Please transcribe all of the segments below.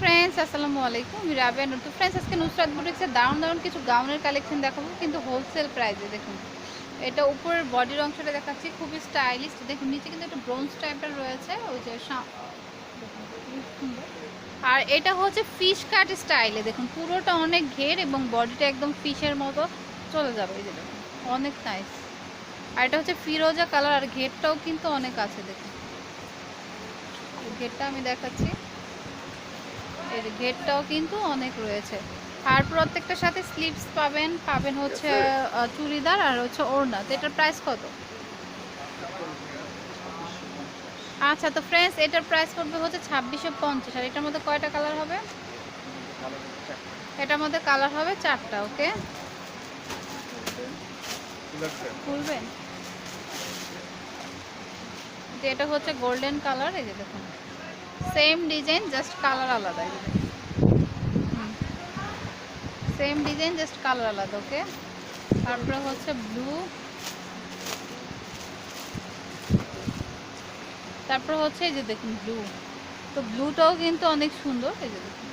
Friends আসসালামু আলাইকুম Rabiya Natu friends আজকে নুসরাত বুটিক্সের দারুণ দারুণ কিছু গাউনের কালেকশন দেখাবো, কিন্তু হোলসেল প্রাইসে দেখুন। এটা উপরের বডির অংশটা দেখাচ্ছি, খুবই স্টাইলিশ দেখুন, নিচে কিন্তু একটা ব্রোঞ্জ টাইপের রয়েছে, ওই যে। আর এটা হচ্ছে ফিশ কাট স্টাইলে দেখুন, পুরোটা অনেক ঘের এবং বডিটা একদম ফিশের মতো চলে যাবে, এই যে দেখুন, অনেক নাইস আর এটা হচ্ছে ফিরোজা কালার আর ঘেরটাও কিন্তু অনেক আছে, দেখুন। ঘেরটা আমি দেখাচ্ছি। এর ঘেরটাও কিন্তু অনেক রয়েছে। আর প্রত্যেকটার সাথে স্লিপস পাবেন পাবেন হচ্ছে চুড়িদার আর হচ্ছে ওড়না। তো এটার প্রাইস কত? আচ্ছা তো ফ্রেন্ডস এটার প্রাইস পড়বে হচ্ছে ছাব্বিশশো পঞ্চাশ। আর এটার মধ্যে কয়টা কালার হবে? এটার মধ্যে কালার হবে চারটা ওকে খুলবেন। এটা হচ্ছে গোল্ডেন কালার এই যে দেখুন। সেম ডিজাইন জাস্ট কালার আলাদা। সেম ডিজাইন জাস্ট কালার আলাদা ওকে তারপরে হচ্ছে ব্লু তারপর হচ্ছে এই যে দেখুন ব্লু তো ব্লুটাও কিন্তু অনেক সুন্দর, এই যে দেখুন।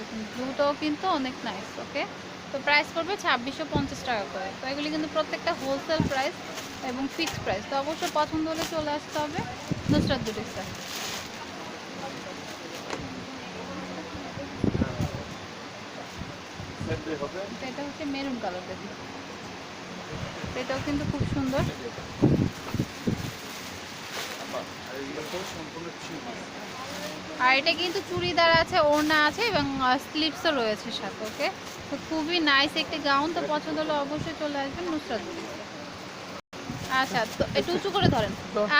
দেখুন ব্লুটাও কিন্তু অনেক নাইস ওকে তো প্রাইস পড়বে ছাব্বিশশো টাকা করে। তো এগুলি কিন্তু প্রত্যেকটা হোলসেল প্রাইস এবং ফিক্সড প্রাইস তো অবশ্যই পছন্দ হলে চলে আসতে হবে নুসরাত তো এটা হচ্ছে মেরুন কালার দেখুন এটাও কিন্তু খুব সুন্দর। আর এটা কিন্তু চুড়িদার আছে ওড়না আছে এবং স্লিপসও রয়েছে সাথে ওকে তো খুবই নাইস একটি গাউন তো পছন্দ হলে অবশ্যই চলে আসবেন নুসরাত আচ্ছা তো একটু উঁচু করে ধরেন।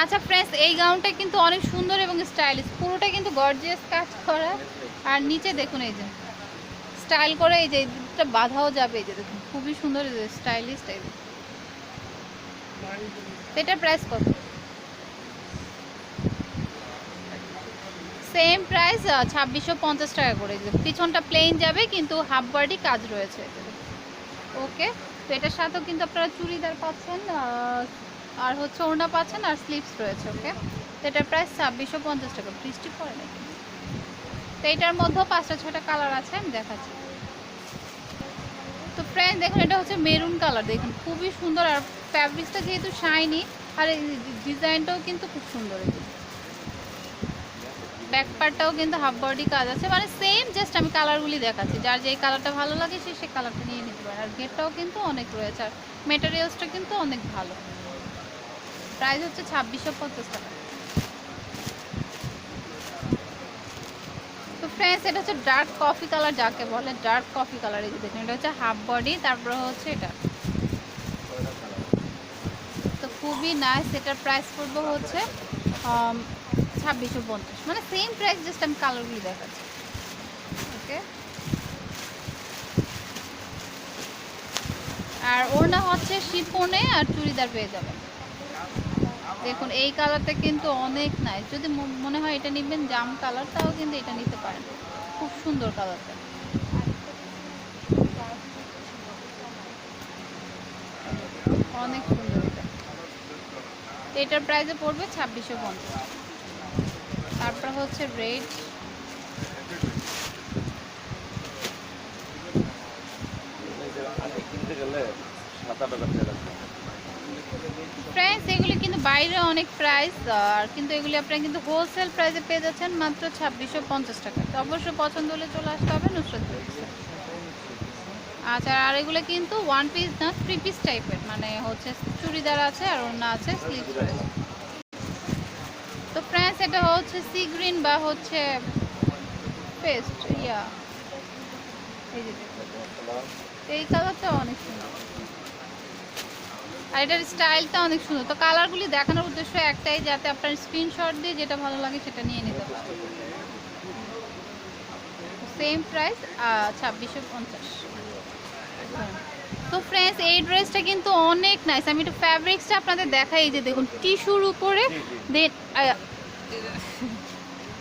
আচ্ছা ফ্রেন্ডস এই গাউনটা কিন্তু অনেক সুন্দর এবং স্টাইলিশ পুরোটা কিন্তু গর্জিয়াস কাজ করা। আর নিচে দেখুন এই যে স্টাইল করে এই যে এটা বাঁধাও যাবে এই যে দেখুন। খুবই সুন্দর স্টাইলিশ টাইপ এটার প্রাইস কত? সেম প্রাইস ছাব্বিশশো পঞ্চাশ টাকা করে যে। পিছনটা প্লেন যাবে কিন্তু হাফ বডি কাজ রয়েছে। ওকে তো এটার সাথেও কিন্তু আপনারা চুড়িদার পাচ্ছেন আর হচ্ছে ওড়না পাচ্ছেন আর স্লিপস রয়েছে ওকে তো এটার প্রাইস ছাব্বিশশো পঞ্চাশ টাকা, বৃষ্টি পড়ে নাকি? তো এটার মধ্যেও পাঁচটা ছটা কালার আছে, আমি দেখাচ্ছি। তো ফ্রেন্ড দেখুন, এটা হচ্ছে মেরুন কালার দেখুন, খুবই সুন্দর, আর ফ্যাব্রিক্সটা যেহেতু শাইনি আর ডিজাইনটাও কিন্তু খুব সুন্দর ব্যাক পার্টটাও কিন্তু হাফ বডি কাজ আছে মানে সেম জাস্ট আমি কালারগুলি দেখাচ্ছি। যার যেই কালারটা ভালো লাগে, সে সেই কালারটা নিয়ে নিতে পারে। আর গেটটাও কিন্তু অনেক রয়েছে, আর মেটেরিয়ালসটা কিন্তু অনেক ভালো। প্রাইস হচ্ছে ছাব্বিশশো পঞ্চাশ টাকা। তো ফ্রেন্ডস এটা হচ্ছে ডার্ক কফি কালার যাকে বলে ডার্ক কফি কালার এই দেখুন, এটা হচ্ছে হাফ বডি তারপরে হচ্ছে এটা। তো খুবই নাইস এটার প্রাইস পড়বে হচ্ছে ছাব্বিশশো পঞ্চাশ। মানে সেম প্রাইস জাস্ট আমি কালারগুলি দেখাচ্ছি। ওকে আর ওড়না হচ্ছে শিপনে আর চুড়িদার পেয়ে যাবেন। দেখুন এই কালারটা কিন্তু অনেক নাইস যদি মনে হয় এটা নেবেন জাম কালার তাও কিন্তু এটা নিতে পারেন। খুব সুন্দর কালারটা অনেক সুন্দর এটা। এটার প্রাইসে পড়বে ছাব্বিশশো পঞ্চাশ। তারপর হচ্ছে রেড প্রাইস এগুলি বাইরে অনেক প্রাইস আর কিন্তু এগুলি আপনারা কিন্তু হোলসেল প্রাইসে পেয়ে যাচ্ছেন মাত্র ছাব্বিশশো পঞ্চাশ টাকা তো অবশ্যই পছন্দ হলে চলে আসতে হবে, নুসরত। আচ্ছা আর এগুলো কিন্তু ওয়ান পিস না থ্রি পিস টাইপের মানে হচ্ছে চুড়িদার আছে আর ওড়না আছে স্লিভস তো ফ্রেন্ডস এটা হচ্ছে সি গ্রিন বা হচ্ছে পেস্ট ইয়া এই যে। এই কালারটা অনেক সুন্দর আর এটার স্টাইলটা অনেক সুন্দর। তো কালারগুলি দেখানোর উদ্দেশ্য একটাই, যাতে আপনার স্ক্রিনশট দিয়ে যেটা ভালো লাগে সেটা নিয়ে নিতে পারেন। সেম প্রাইস ছাব্বিশশো পঞ্চাশ। তো ফ্রেন্ডস এই ড্রেসটা কিন্তু অনেক নাইস আমি একটু ফ্যাব্রিক্সটা আপনাদের দেখাই যে দেখুন টিস্যুর উপরে দেন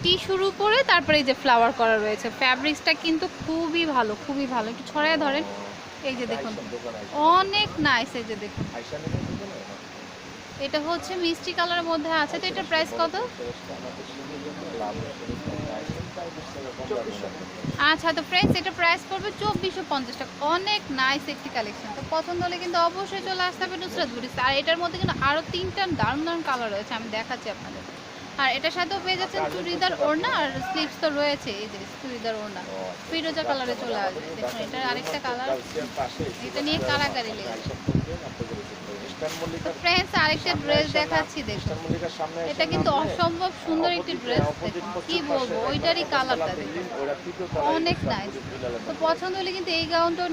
টিস্যুর উপরে তারপরে এই যে ফ্লাওয়ার করা রয়েছে। ফ্যাব্রিক্সটা কিন্তু খুবই ভালো খুবই ভালো। একটু ছড়ায় ধরেন। এই যে দেখুন। অনেক নাইস এই যে দেখুন। এটা হচ্ছে মিষ্টি কালারের মধ্যে আছে। তো এটার প্রাইস কত? আচ্ছা তো ফ্রেন্ডস এটা প্রাইস পড়বে চব্বিশশো পঞ্চাশ টাকা। অনেক নাইস একটি কালেকশন তো পছন্দ হলে কিন্তু অবশ্যই চলে আসতে হবে নুসরাত বুটিস আর এটার মধ্যে কিন্তু আরও তিনটা দারুণ দারুণ কালার রয়েছে। আমি দেখাচ্ছি আপনাদের। আর এটার সাথেও পেয়ে যাচ্ছেন চুড়িদার ওড়না আর স্লিপস তো রয়েছে, এই যে চুড়িদার ওড়না। ফিরোজা কালারে চলে আসবে। দেখুন, এটার আরেকটা কালার এটা নিয়ে কারাকারি লেগেছে তো ফ্রেন্ডস আরেকটা ড্রেস দেখাচ্ছি এটা কিন্তু অসম্ভব সুন্দর একটি ড্রেস কি বলব, ওইটারই কালারটা অনেক তো পছন্দ হলে কিন্তু এই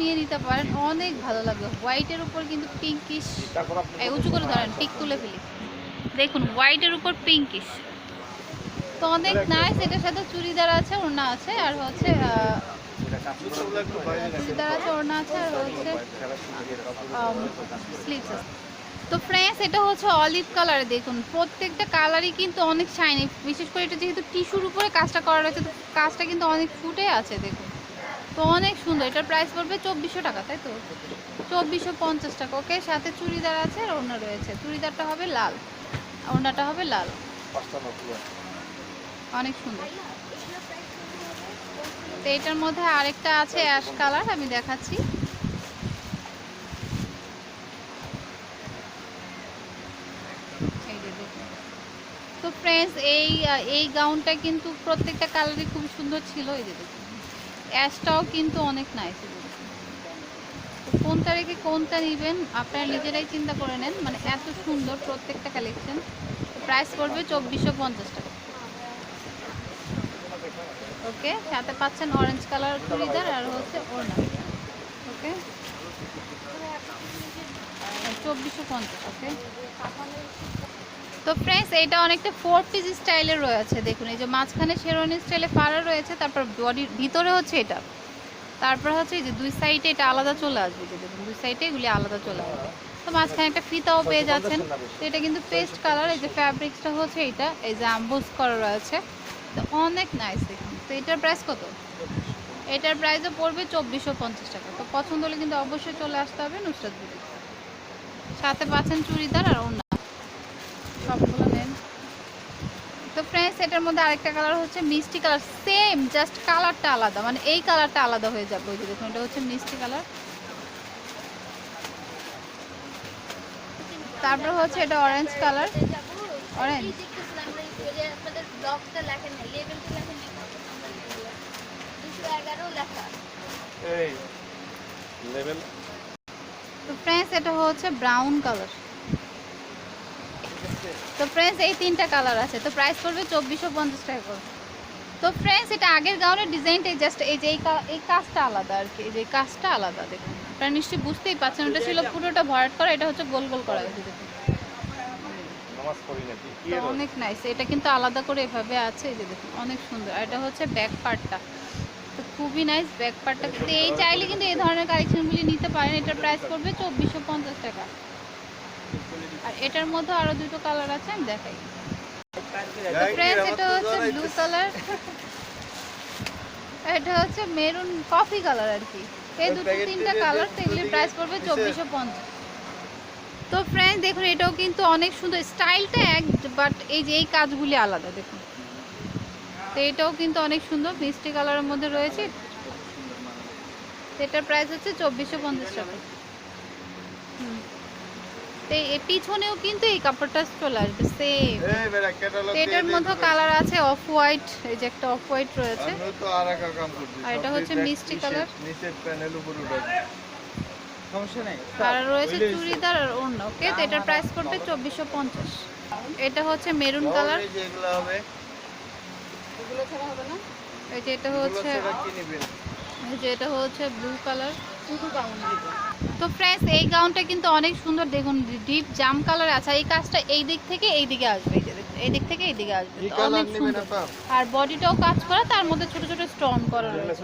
নিয়ে নিতে পারেন। অনেক ভালো লাগবে। হোয়াইটের উপর কিন্তু পিঙ্কিশ উঁচু করে ধরেন পিক তুলে ফেলি। দেখুন হোয়াইটের উপর পিঙ্কিশ তো অনেক নাইস এটার সাথে চুড়িদার আছে, ওড়না আছে, আর হচ্ছে চুড়িদার আছে, ওড়না আছে, আর হচ্ছে স্লিভস আছে। তো ফ্রেন্ডস এটা হচ্ছে অলিভ কালারে দেখুন, প্রত্যেকটা কালারই কিন্তু অনেক শাইনি বিশেষ করে এটা যেহেতু টিস্যুর উপরে কাজটা করা রয়েছে, তো কাজটা কিন্তু অনেক ফুটে আছে, দেখুন। তো অনেক সুন্দর, এটার প্রাইস পড়বে চব্বিশশো টাকা, তাই তো? চব্বিশশো পঞ্চাশ টাকা ওকে সাথে চুড়িদার আছে আর ওড়না রয়েছে। চুড়িদারটা হবে লাল, ওড়নাটা হবে লাল। অনেক সুন্দর। তো এটার মধ্যে আরেকটা আছে অ্যাশ কালার, আমি দেখাচ্ছি। তো ফ্রেন্ডস এই এই গাউনটা কিন্তু প্রত্যেকটা কালারই খুব সুন্দর ছিল, এই যে দেখুন। অ্যাশটাও কিন্তু অনেক নাইস কোনটা রেখে কোনটা নেবেন, আপনারা নিজেরাই চিন্তা করে নেন। মানে এত সুন্দর প্রত্যেকটা কালেকশন প্রাইস পড়বে চব্বিশশো পঞ্চাশ টাকা। ওকে? সাথে পাচ্ছেন অরেঞ্জ কালার চুড়িদার আর হচ্ছে ওড়না। ওকে? চব্বিশশো পঞ্চাশ ওকে? তো ফ্রেন্ডস এটা অনেকটা ফোর পিস স্টাইলের রয়েছে দেখুন। এই যে মাঝখানে শেরওয়ানি স্টাইলে ফাড়া রয়েছে তারপর বডির ভিতরে হচ্ছে এটা। তারপর হচ্ছে এই যে দুই সাইডে এটা আলাদা চলে আসবে যে দেখুন দুই সাইডে এগুলি আলাদা চলে আসবে। তো মাঝখানে একটা ফিতাও পেয়ে যাচ্ছেন। তো এটা কিন্তু পেস্ট কালার এই যে ফ্যাব্রিক্সটা হচ্ছে এইটা এই যে আম্বুস করা রয়েছে। তো অনেক নাইস দেখুন। তো এটার প্রাইস কত? এটার প্রাইসও পড়বে চব্বিশশো পঞ্চাশ টাকা। তো পছন্দ হলে কিন্তু অবশ্যই চলে আসতে হবে নুসরাত সাথে পাচ্ছেন চুড়িদার আর ওড়না। সবগুলো নেন। তো ফ্রেন্ডস এটার মধ্যে আরেকটা কালার হচ্ছে মিষ্টি কালার সেম জাস্ট কালারটা আলাদা। মানে এই কালারটা আলাদা হয়ে যাবে ওই যে দেখুন, এটা হচ্ছে মিষ্টি কালার তারপর হচ্ছে এটা অরেঞ্জ কালার অরেঞ্জ এই লেভেল তো ফ্রেন্ডস এটা হচ্ছে ব্রাউন কালার তো ফ্রেন্ডস এই তিনটা কালার আছে। তো প্রাইস পড়বে চব্বিশশো পঞ্চাশ টাকা করে। তো ফ্রেন্ডস এটা আগের গাউনের ডিজাইনটাই জাস্ট এই যে এই কাজটা আলাদা আর কি। এই যে কাজটা আলাদা দেখুন। আপনারা নিশ্চয়ই বুঝতেই পারছেন ওটা ছিল পুরোটা ভরাট করা এটা হচ্ছে গোল গোল করা। হয়েছে দেখুন অনেক নাইস এটা কিন্তু আলাদা করে এভাবে আছে এই যে দেখুন অনেক সুন্দর। আর এটা হচ্ছে ব্যাক পার্টটা খুবই নাইস ব্যাক পার্টটা কিন্তু এই চাইলে কিন্তু এই ধরনের কালেকশনগুলি নিতে পারেন। এটার প্রাইস পড়বে চব্বিশশো পঞ্চাশ টাকা। আর এটার মধ্যে আরও দুটো কালার আছে আমি দেখাই। ফ্রেন্ডস এটা হচ্ছে ব্লু কালার এটা হচ্ছে মেরুন কফি কালার আর কি। এই দুটো তিনটা কালার তো এগুলির প্রাইস পড়বে চব্বিশশো পঞ্চাশ। তো ফ্রেন্ডস দেখুন এটাও কিন্তু অনেক সুন্দর। স্টাইলটা এক বাট এই যে এই কাজগুলি আলাদা দেখুন। তো এটাও কিন্তু অনেক সুন্দর মিষ্টি কালারের মধ্যে রয়েছে। এটার প্রাইস হচ্ছে চব্বিশশো পঞ্চাশ টাকা। হুম। তো এই পিছনেও কিন্তু এই কাপড়টা চলে আসবে সেম এটার মধ্যে কালার আছে অফ হোয়াইট এই যে একটা অফ হোয়াইট রয়েছে। আর এটা হচ্ছে মিষ্টি কালার। নিচের প্যানেল উপর আর রয়েছে চুড়িদার আর অন্য ওকে তো এটার প্রাইস পড়বে চব্বিশশো পঞ্চাশ। এটা হচ্ছে মেরুন কালার এই যে এগুলো হবে এই যে এটা হচ্ছে এই যে এটা হচ্ছে ব্লু কালার তো ফ্রেন্ডস এই গাউনটা কিন্তু অনেক সুন্দর। দেখুন ডিপ জাম কালার আছে। এই কাজটা এই দিক থেকে এই দিকে আসবে। এই দিক থেকে এই দিকে আসবে। অনেক সুন্দর। আর বডিটাও কাজ করা তার মধ্যে ছোট ছোট স্টোন করা রয়েছে।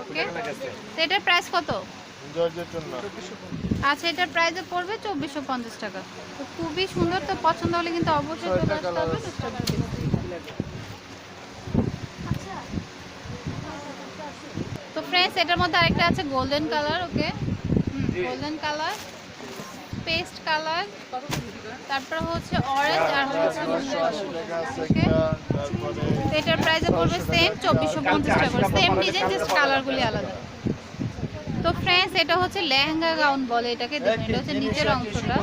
ওকে তো এটার প্রাইস কত? আচ্ছা এটার প্রাইসে পড়বে চব্বিশশো পঞ্চাশ টাকা। তো খুবই সুন্দর তো পছন্দ হলে কিন্তু অবশ্যই চলে আসতে হবে। ফ্রেন্ডস এটার মধ্যে আরেকটা আছে golden colour okay golden colour paste colour তারপরে হচ্ছে অরেঞ্জ আর হচ্ছে আছে Okay. একটা তারপরে এটার প্রাইস পড়বে সেম চব্বিশশো পঞ্চাশ টাকা সেম ডিজাইন জাস্ট কালারগুলি আলাদা। তো ফ্রেন্ডস এটা হচ্ছে লেহেঙ্গা গাউন বলে এটাকে দেখুন এটা হচ্ছে নিচের অংশটা।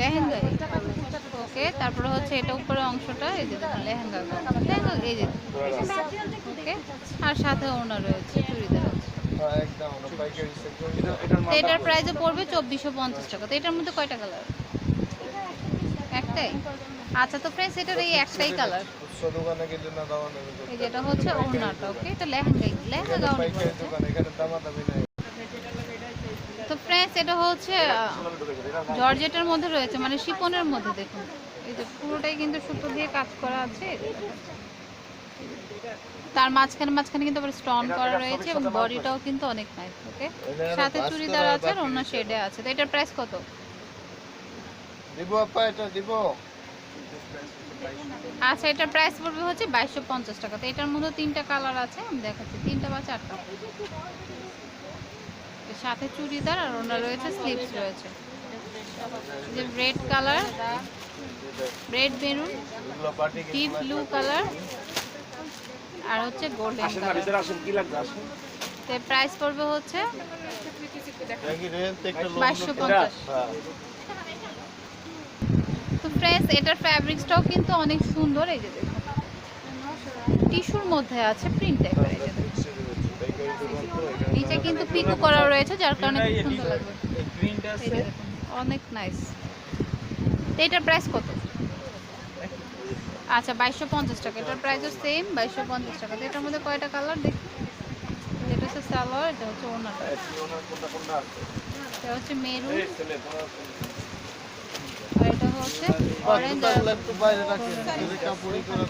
লেহেঙ্গা ওকে তারপরে হচ্ছে এটা উপরের অংশটা এই যে দেখুন লেহেঙ্গা। লেহেঙ্গা এই যে ওকে। আর সাথে ওনা রয়েছে চুড়িদার আছে তো এটার প্রাইসে পড়বে চব্বিশশো পঞ্চাশ টাকা। তো এটার মধ্যে কয়টা কালার একটাই? আচ্ছা তো ফ্রেন্ডস এটার এই একটাই কালার এই যেটা হচ্ছে ওনাটা ওকে? এটা লেহেঙ্গাই লেহেঙ্গা গাউন তো ফ্রেন্ডস এটা হচ্ছে জর্জেটের মধ্যে রয়েছে মানে শিপনের মধ্যে দেখুন। এই যে পুরোটাই কিন্তু সুতো দিয়ে কাজ করা আছে। তার মাঝখানে মাঝখানে কিন্তু আবার স্টোন করা রয়েছে এবং বডিটাও কিন্তু অনেক নাইস ওকে সাথে চুড়িদার আছে আর অন্য শেডে আছে। তো এটার প্রাইস কত? দিব আপা এটা দিব। আচ্ছা এটার প্রাইস পড়বে হচ্ছে বাইশশো পঞ্চাশ টাকা। তো এটার মধ্যে তিনটা কালার আছে আমি দেখাচ্ছি। তিনটা বা চারটা। সাথে চুড়িদার আর ওনার রয়েছে স্লিপস রয়েছে। যে রেড কালার রেড এগুলো ডিপ ব্লু কালার আর হচ্ছে গোল্ডেন কালার ভিতরে আসেন কি লাগবে আসেন তো প্রাইস পড়বে হচ্ছে বাইশশো পঞ্চাশ হ্যাঁ তো ফ্রেন্ডস এটার ফ্যাব্রিক্সটাও কিন্তু অনেক সুন্দর এই যে দেখুন টিস্যুর মধ্যে আছে প্রিন্ট টাইপের এই যে নিচে কিন্তু পিকো করা রয়েছে যার কারণে খুব সুন্দর লাগবে প্রিন্ট আছে অনেক নাইস তো এটার প্রাইস কত? আচ্ছা বাইশশো পঞ্চাশ টাকা। এটার প্রাইসও সেম বাইশশো পঞ্চাশ টাকা। তো এটার মধ্যে কয়টা কালার দেখি? এটা হচ্ছে সালোয়ার এটা হচ্ছে ওনাটা কোনটা কোনটা আছে এটা হচ্ছে মেরুন এই ছেলে তোমার আর এটা হচ্ছে অরেঞ্জ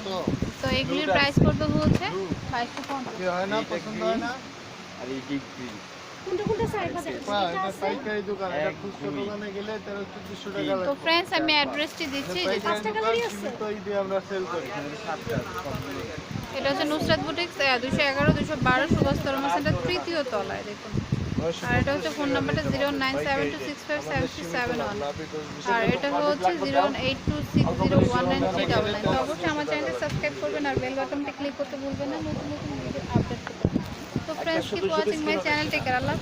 তো তো এগুলির প্রাইস পড়বে হচ্ছে? বাইশশো পঞ্চাশ। কি হয় না? পছন্দ হয় না? আর এই ডিপ তো ফ্রেন্ডস আমি অ্যাড্রেসটি দিচ্ছি এটা হচ্ছে নুসরাত বুটিক্স দুশো এগারো দুশো বারো সুভাষ তরমা সেন্টার তৃতীয় তলায় দেখুন। আর এটা হচ্ছে ফোন নাম্বারটা zero nine seven two six five seven three seven one আর এটা হচ্ছে zero eight two six zero one nine three double nine তো অবশ্যই আমার চ্যানেলটা সাবস্ক্রাইব করবেন আর বেল বাটনটা ক্লিক করতে ভুলবেন না। নতুন নতুন फ्रेंड्स की watching my channel take care Allah